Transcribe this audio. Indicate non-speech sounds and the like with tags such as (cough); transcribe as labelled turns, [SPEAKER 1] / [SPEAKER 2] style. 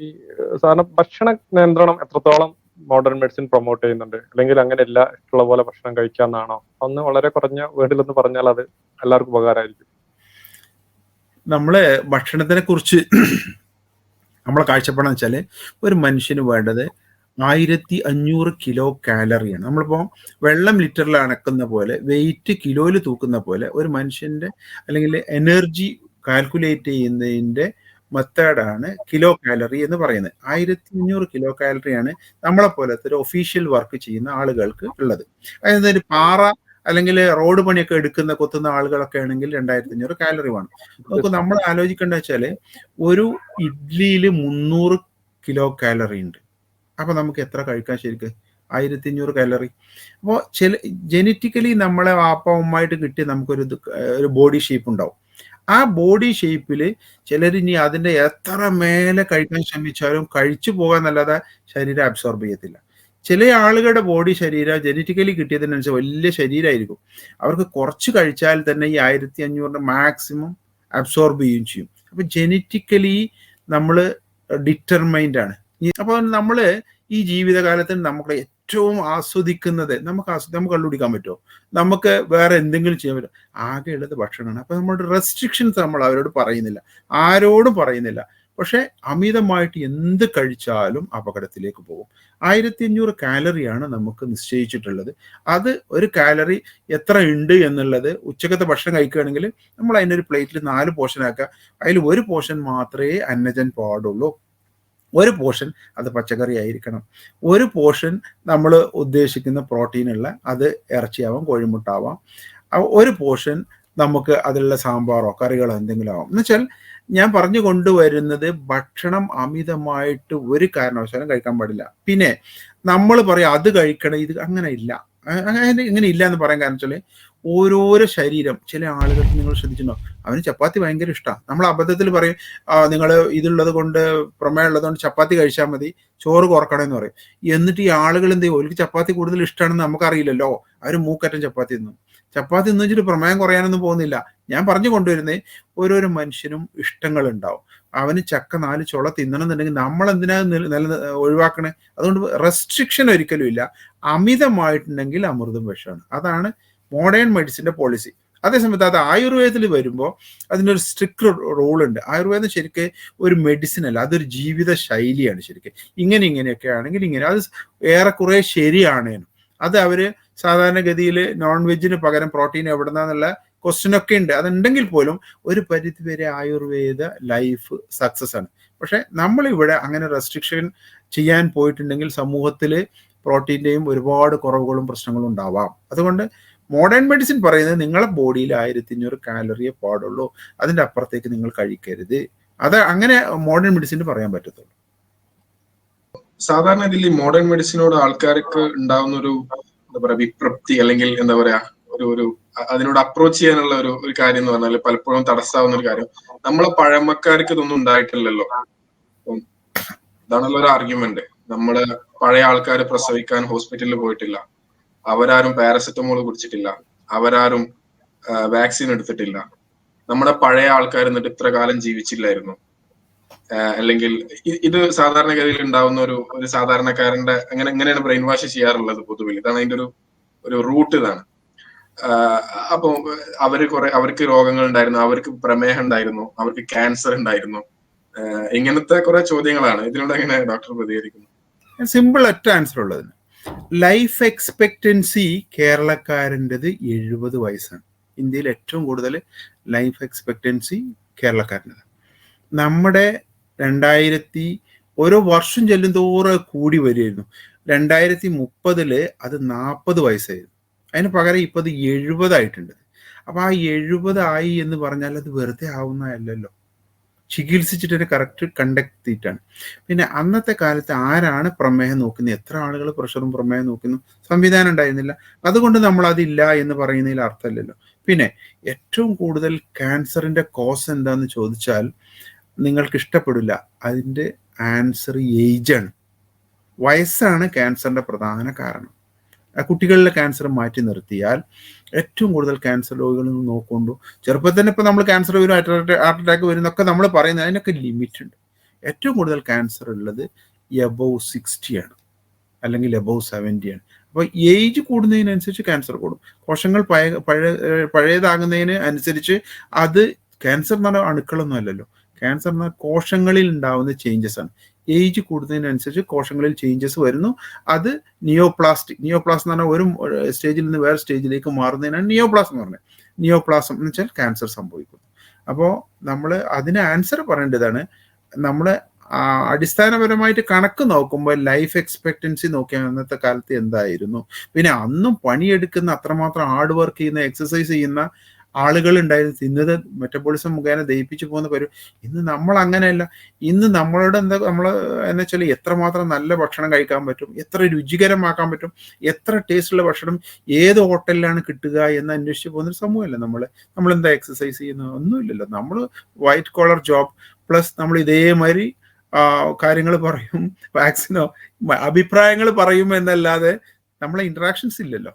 [SPEAKER 1] ഈ സാധാരണ ഭക്ഷണ നിയന്ത്രണം എത്രത്തോളം മോഡേൺ മെഡിസിൻ പ്രൊമോട്ട് ചെയ്യുന്നുണ്ട്? അല്ലെങ്കിൽ അങ്ങനെ എല്ലാ ഇഷ്ടമുള്ള പോലെ ഭക്ഷണം കഴിക്കാന്നാണോ? ഒന്ന് വളരെ കുറഞ്ഞ വേർഡിലൊന്ന് പറഞ്ഞാൽ അത് എല്ലാവർക്കും ഉപകാരമായിരിക്കും.
[SPEAKER 2] നമ്മൾ ഭക്ഷണത്തിനെ കുറിച്ച് (clears throat) നമ്മളെ കാഴ്ചപ്പാടെന്ന് വെച്ചാൽ ഒരു മനുഷ്യന് വേണ്ടത് ആയിരത്തി അഞ്ഞൂറ് കിലോ കാലറിയാണ്. നമ്മളിപ്പോൾ വെള്ളം ലിറ്ററിൽ അണക്കുന്ന പോലെ വെയിറ്റ് കിലോയിൽ തൂക്കുന്ന പോലെ ഒരു മനുഷ്യന്റെ അല്ലെങ്കിൽ എനർജി കാൽക്കുലേറ്റ് ചെയ്യുന്നതിന്റെ മെത്തേഡാണ് കിലോ കാലറി എന്ന് പറയുന്നത്. ആയിരത്തി അഞ്ഞൂറ് കിലോ കാലറിയാണ് നമ്മളെ പോലത്തെ ഒരു ഒഫീഷ്യൽ വർക്ക് ചെയ്യുന്ന ആളുകൾക്ക് ഉള്ളത്. അതായത് പാറ അല്ലെങ്കിൽ റോഡ് പണിയൊക്കെ എടുക്കുന്ന കൊത്തുന്ന ആളുകളൊക്കെ ആണെങ്കിൽ രണ്ടായിരത്തി അഞ്ഞൂറ് കാലറി വേണം. നമുക്ക് നമ്മൾ ആലോചിക്കേണ്ട വെച്ചാൽ ഒരു ഇഡ്ലിയിൽ മുന്നൂറ് കിലോ കാലറി ഉണ്ട്. അപ്പൊ നമുക്ക് എത്ര കഴിക്കാൻ ശരിക്ക്? ആയിരത്തി അഞ്ഞൂറ് കാലറി. അപ്പോൾ ചില ജനറ്റിക്കലി നമ്മളെ വാപ്പ ഉമ്മായിട്ട് കിട്ടിയ നമുക്കൊരു ഒരു ബോഡി ഷേപ്പ് ഉണ്ടാവും. ആ ബോഡി ഷേപ്പിൽ ചിലർ ഇനി അതിന്റെ എത്ര മേലെ കഴിക്കാൻ ശ്രമിച്ചാലും കഴിച്ചു പോകാന്നല്ലാതെ ശരീരം അബ്സോർബ് ചെയ്യത്തില്ല. ചില ആളുകളുടെ ബോഡി ശരീരം ജനറ്റിക്കലി കിട്ടിയതിനനുസരിച്ച് വലിയ ശരീരമായിരിക്കും അവർക്ക് കുറച്ച് കഴിച്ചാൽ തന്നെ ഈ ആയിരത്തി അഞ്ഞൂറിന്റെ മാക്സിമം അബ്സോർബ് ചെയ്യുകയും ചെയ്യും. അപ്പം ജനറ്റിക്കലി നമ്മൾ ഡിറ്റർമൈൻഡ് ആണ്. അപ്പോൾ നമ്മൾ ഈ ജീവിതകാലത്തിൽ നമുക്ക് ഏറ്റവും ആസ്വദിക്കുന്നത് നമുക്ക് ആസ്വദി നമുക്ക് കണ്ടുപിടിക്കാൻ പറ്റുമോ? നമുക്ക് വേറെ എന്തെങ്കിലും ചെയ്യാൻ പറ്റുമോ? ആകെ ഉള്ളത് ഭക്ഷണമാണ്. അപ്പൊ നമ്മുടെ റെസ്ട്രിക്ഷൻസ് നമ്മൾ അവരോട് പറയുന്നില്ല. ആരോടും പറയുന്നില്ല. പക്ഷേ അമിതമായിട്ട് എന്ത് കഴിച്ചാലും അപകടത്തിലേക്ക് പോകും. ആയിരത്തി അഞ്ഞൂറ് കാലറിയാണ് നമുക്ക് നിശ്ചയിച്ചിട്ടുള്ളത്. അത് ഒരു കാലറി എത്ര ഉണ്ട് എന്നുള്ളത് ഉച്ചക്കത്തെ ഭക്ഷണം കഴിക്കുകയാണെങ്കിൽ നമ്മൾ അതിനൊരു പ്ലേറ്റിൽ നാല് പോർഷൻ ആക്കുക. അതിൽ ഒരു പോർഷൻ മാത്രമേ അന്നജൻ പാടുള്ളൂ. ഒരു പോർഷൻ അത് പച്ചക്കറി ആയിരിക്കണം ഒരു പോർഷൻ നമ്മൾ ഉദ്ദേശിക്കുന്ന പ്രോട്ടീനുള്ള അത് ഇറച്ചിയാവാം കോഴിമുട്ടാവാം. ഒരു പോർഷൻ നമുക്ക് അതിലുള്ള സാമ്പാറോ കറികളോ എന്തെങ്കിലും ആവാം. എന്നുവെച്ചാൽ ഞാൻ പറഞ്ഞു കൊണ്ടുവരുന്നത് ഭക്ഷണം അമിതമായിട്ട് ഒരു കാരണവശാലും കഴിക്കാൻ പാടില്ല. പിന്നെ നമ്മൾ പറയാം അത് കഴിക്കണം ഇത് അങ്ങനെ ഇല്ല. അങ്ങനെ ഇങ്ങനെ ഇല്ല എന്ന് പറയാൻ കാരണം വെച്ചാൽ ഓരോരോ ശരീരം ചില ആളുകൾക്ക് നിങ്ങൾ ശ്രദ്ധിച്ചിട്ടുണ്ടോ? അവന് ചപ്പാത്തി ഭയങ്കര ഇഷ്ടമാണ് നമ്മൾ അബദ്ധത്തിൽ പറയും നിങ്ങൾ ഇതുള്ളത് കൊണ്ട് പ്രമേയം ഉള്ളത് കൊണ്ട് ചപ്പാത്തി കഴിച്ചാൽ മതി ചോറ് കുറക്കണം എന്ന് പറയും. എന്നിട്ട് ഈ ആളുകൾ എന്ത് ചെയ്യും? അവർക്ക് ചപ്പാത്തി കൂടുതൽ ഇഷ്ടമാണെന്ന് നമുക്കറിയില്ലല്ലോ. അവർ മൂക്കറ്റം ചപ്പാത്തി തിന്നും. ചപ്പാത്തി എന്ന് വെച്ചിട്ട് പ്രമേയം കുറയാനൊന്നും പോകുന്നില്ല. ഞാൻ പറഞ്ഞു കൊണ്ടുവരുന്നത് ഓരോരോ മനുഷ്യനും ഇഷ്ടങ്ങൾ ഉണ്ടാവും അവന് ചക്ക നാല് ചുള തിന്നണമെന്നുണ്ടെങ്കിൽ നമ്മൾ എന്തിനാ നില ഒഴിവാക്കണേ? അതുകൊണ്ട് റെസ്ട്രിക്ഷൻ ഒരിക്കലും ഇല്ല. അമിതമായിട്ടുണ്ടെങ്കിൽ അമൃതും വിഷമാണ്. അതാണ് മോഡേൺ മെഡിസിന്റെ പോളിസി അതേസമയത്ത് അത് ആയുർവേദത്തിൽ വരുമ്പോൾ അതിനൊരു സ്ട്രിക്റ്റ് റോൾ ഉണ്ട്. ആയുർവേദം ശരിക്ക് ഒരു മെഡിസിൻ അല്ല അതൊരു ജീവിത ശൈലിയാണ് ശരിക്കും. ഇങ്ങനെ ഇങ്ങനെയൊക്കെ ആണെങ്കിൽ ഇങ്ങനെ. അത് ഏറെക്കുറെ ശരിയാണേനും അത് അവർ സാധാരണഗതിയിൽ നോൺ വെജിന് പകരം പ്രോട്ടീൻ എവിടുന്നുള്ള ക്വസ്റ്റ്യൻ ഒക്കെ ഉണ്ട്. അതുണ്ടെങ്കിൽ പോലും ഒരു പരിധി വരെ ആയുർവേദ ലൈഫ് സക്സസ് ആണ്. പക്ഷെ നമ്മളിവിടെ അങ്ങനെ റെസ്ട്രിക്ഷൻ ചെയ്യാൻ പോയിട്ടുണ്ടെങ്കിൽ സമൂഹത്തിൽ പ്രോട്ടീന്റെയും ഒരുപാട് കുറവുകളും പ്രശ്നങ്ങളും ഉണ്ടാവാം. അതുകൊണ്ട് മോഡേൺ മെഡിസിൻ പറയുന്നത് നിങ്ങളെ ബോഡിയിൽ ആയിരത്തി അഞ്ഞൂറ് കാലറിയെ പാടുള്ളൂ. അതിന്റെ അപ്പുറത്തേക്ക് നിങ്ങൾ കഴിക്കരുത്. അത് അങ്ങനെ മോഡേൺ മെഡിസിന് പറയാൻ പറ്റത്തുള്ളൂ.
[SPEAKER 3] സാധാരണ ഇതിൽ മോഡേൺ മെഡിസിനോട് ആൾക്കാർക്ക് ഉണ്ടാവുന്ന ഒരു എന്താ പറയാ വിപ്രപ്തി അല്ലെങ്കിൽ എന്താ പറയാ ഒരു ഒരു അതിനോട് അപ്രോച്ച് ചെയ്യാനുള്ള ഒരു ഒരു കാര്യം എന്ന് പറഞ്ഞാൽ പലപ്പോഴും തടസ്സാവുന്ന ഒരു കാര്യം. നമ്മളെ പഴമക്കാർക്ക് ഇതൊന്നും ഉണ്ടായിട്ടില്ലല്ലോ. ഇതാണല്ലോ ഒരു ആർഗ്യുമെന്റ് നമ്മൾ പഴയ ആൾക്കാർ പ്രസവിക്കാൻ ഹോസ്പിറ്റലിൽ പോയിട്ടില്ല. അവരാരും പാരസെറ്റമോൾ കുടിച്ചിട്ടില്ല. അവരാരും വാക്സിൻ എടുത്തിട്ടില്ല. നമ്മുടെ പഴയ ആൾക്കാർ എന്നിട്ട് ഇത്ര കാലം ജീവിച്ചില്ലായിരുന്നു. അല്ലെങ്കിൽ ഇത് സാധാരണഗതിയിൽ ഉണ്ടാവുന്ന ഒരു ഒരു സാധാരണക്കാരന്റെ അങ്ങനെ എങ്ങനെയാണ് ബ്രെയിൻ വാഷ് ചെയ്യാറുള്ളത് പൊതുവിൽ. ഇതാണ് അതിന്റെ ഒരു ഒരു റൂട്ട് ഇതാണ്. അപ്പൊ അവർ കുറെ അവർക്ക് രോഗങ്ങൾ ഉണ്ടായിരുന്നു അവർക്ക് പ്രമേഹം ഉണ്ടായിരുന്നു അവർക്ക് ക്യാൻസർ ഉണ്ടായിരുന്നു. ഇങ്ങനത്തെ കുറെ ചോദ്യങ്ങളാണ്. ഇതിനോട് എങ്ങനെ ഡോക്ടർ പ്രതികരിക്കുന്നു?
[SPEAKER 2] സിമ്പിൾ ഒറ്റ ആൻസർ ഉള്ളതിന് ലൈഫ് എക്സ്പെക്റ്റൻസി കേരളക്കാരന്റെത് എഴുപത് വയസ്സാണ്. ഇന്ത്യയിൽ ഏറ്റവും കൂടുതൽ ലൈഫ് എക്സ്പെക്റ്റൻസി കേരളക്കാരന്റെ നമ്മുടെ രണ്ടായിരത്തി ഓരോ വർഷം ചെല്ലും തോറെ കൂടി വരികയായിരുന്നു. രണ്ടായിരത്തി മുപ്പതിൽ അത് നാൽപ്പത് വയസ്സായിരുന്നു. അതിന് പകരം ഇപ്പൊ അത് എഴുപതായിട്ടുണ്ട്. അപ്പൊ ആ എഴുപതായി എന്ന് പറഞ്ഞാൽ അത് വെറുതെ ആവുന്നതല്ലല്ലോ. ചികിത്സിച്ചിട്ട് കറക്റ്റ് കണ്ടക്ട് ചെയ്തിട്ടാണ് പിന്നെ അന്നത്തെ കാലത്ത് ആരാണ് പ്രമേഹം നോക്കുന്നത്? എത്ര ആളുകൾ പ്രഷറും പ്രമേഹം നോക്കുന്നു? സംവിധാനം ഉണ്ടായിരുന്നില്ല. അതുകൊണ്ട് നമ്മൾ അതില്ല എന്ന് പറയുന്നതിൽ അർത്ഥമില്ലല്ലോ. പിന്നെ ഏറ്റവും കൂടുതൽ ക്യാൻസറിന്റെ കോസ് എന്താന്ന് ചോദിച്ചാൽ നിങ്ങൾക്ക് ഇഷ്ടപ്പെടില്ല. അതിന്റെ ആൻസർ ഏജാണ് വയസ്സാണ് ക്യാൻസറിന്റെ പ്രധാന കാരണം. കുട്ടികളിലെ ക്യാൻസർ മാറ്റി നിർത്തിയാൽ ഏറ്റവും കൂടുതൽ ക്യാൻസർ രോഗികളിൽ നിന്ന് നോക്കുകൊണ്ടു ചെറുപ്പത്തിൽ തന്നെ ഇപ്പം നമ്മൾ ക്യാൻസർ വരും ഹാർട്ട് അറ്റാക്ക് വരുന്നൊക്കെ നമ്മൾ പറയുന്നത്. അതിനൊക്കെ ലിമിറ്റ് ഉണ്ട്. ഏറ്റവും കൂടുതൽ ക്യാൻസർ ഉള്ളത് എബവ് സിക്സ്റ്റി ആണ്. അല്ലെങ്കിൽ എബവ് സെവന്റി ആണ്. അപ്പോൾ ഏജ് കൂടുന്നതിനനുസരിച്ച് ക്യാൻസർ കൂടും. കോശങ്ങൾ പഴയ പഴയ പഴയതാകുന്നതിന് അനുസരിച്ച് അത് ക്യാൻസർ എന്ന് പറഞ്ഞാൽ അണുക്കളൊന്നും അല്ലല്ലോ. ക്യാൻസർ എന്ന് കോശങ്ങളിൽ ഉണ്ടാവുന്ന ചേഞ്ചസ് ആണ്. ഏജ് കൂടുന്നതിനനുസരിച്ച് കോശങ്ങളിൽ ചേഞ്ചസ് വരുന്നു. അത് നിയോപ്ലാസ്റ്റിക് നിയോപ്ലാസ് എന്ന് പറഞ്ഞാൽ ഒരു സ്റ്റേജിൽ നിന്ന് വേറെ സ്റ്റേജിലേക്ക് മാറുന്നതിനാണ് നിയോപ്ലാസ് എന്ന് പറഞ്ഞത്. നിയോപ്ലാസം എന്ന് വെച്ചാൽ ക്യാൻസർ സംഭവിക്കുന്നു. അപ്പോൾ നമ്മൾ അതിന് ആൻസർ പറയേണ്ടതാണ് നമ്മൾ അടിസ്ഥാനപരമായിട്ട് കണക്ക് നോക്കുമ്പോൾ ലൈഫ് എക്സ്പെക്ടൻസി നോക്കിയാൽ അന്നത്തെ കാലത്ത് എന്തായിരുന്നു? പിന്നെ അന്നും പണിയെടുക്കുന്ന അത്രമാത്രം ഹാർഡ് വർക്ക് ചെയ്യുന്ന എക്സസൈസ് ചെയ്യുന്ന ആളുകൾ ഉണ്ടായിരുന്നു ഇന്നത് മെറ്റബോളിസം മുഖേന ദഹിപ്പിച്ചു പോകുന്ന പരി ഇന്ന് നമ്മൾ അങ്ങനെയല്ല ഇന്ന് നമ്മളോട് എന്താ നമ്മൾ എന്ന് വെച്ചാൽ എത്രമാത്രം നല്ല ഭക്ഷണം കഴിക്കാൻ പറ്റും എത്ര രുചികരമാക്കാൻ പറ്റും എത്ര ടേസ്റ്റുള്ള ഭക്ഷണം ഏത് ഹോട്ടലിലാണ് കിട്ടുക എന്ന് അന്വേഷിച്ച് പോകുന്ന ഒരു സമൂഹമല്ല നമ്മൾ എന്താ എക്സസൈസ് ചെയ്യുന്നത്? ഒന്നുമില്ലല്ലോ. നമ്മൾ വൈറ്റ് കോളർ ജോബ് പ്ലസ് നമ്മൾ ഇതേമാതിരി കാര്യങ്ങൾ പറയും വാക്സിനോ അഭിപ്രായങ്ങൾ പറയും എന്നല്ലാതെ നമ്മളെ ഇൻട്രാക്ഷൻസ് ഇല്ലല്ലോ.